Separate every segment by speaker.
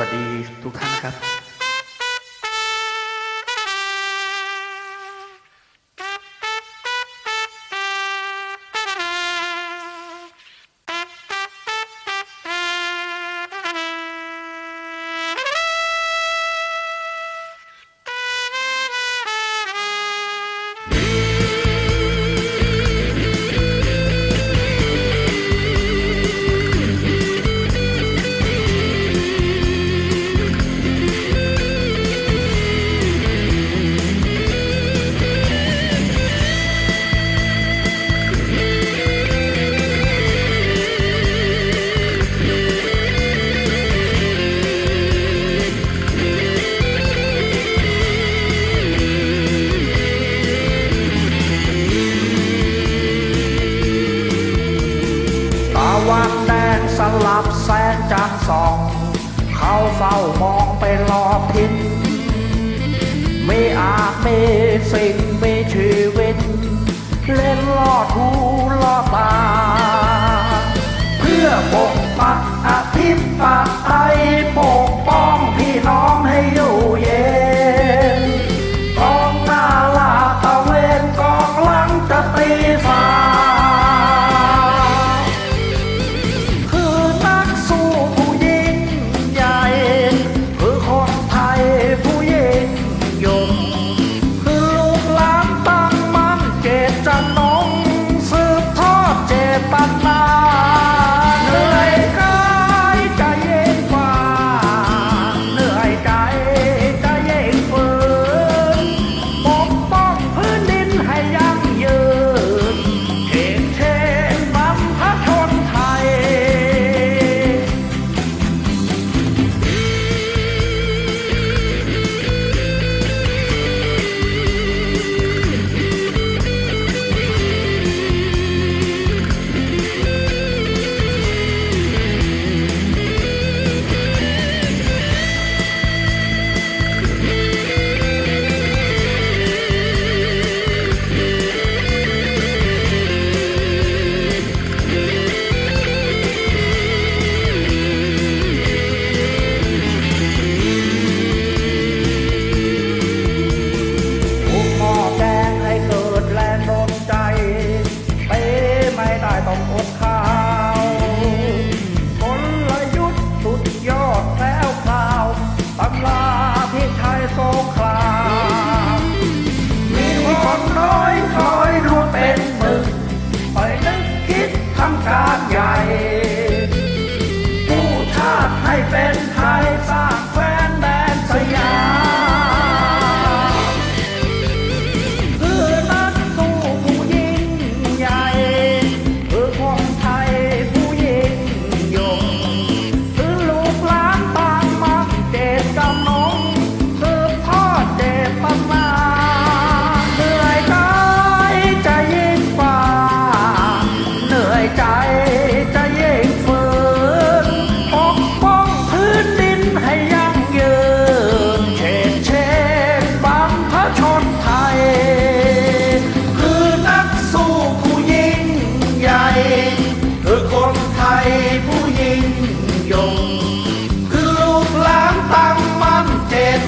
Speaker 1: สวัสดีทุกท่านครับ วันแดงสลับแสงจันทร์ส่อง เขาเฝ้ามองไปรอบทิศไม่อาจมีสิ่งมีชีวิต เล่นลอดหูลอดตา เพื่อปกปักอาธิปไต งสืบทอดเจตนา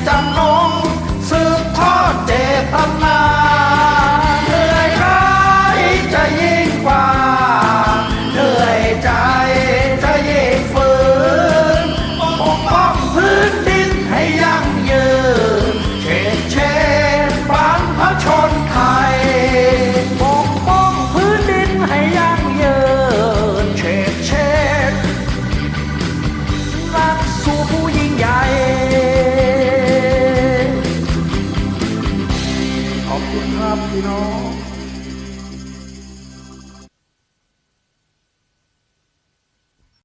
Speaker 1: esta noche. hop, hop, you know.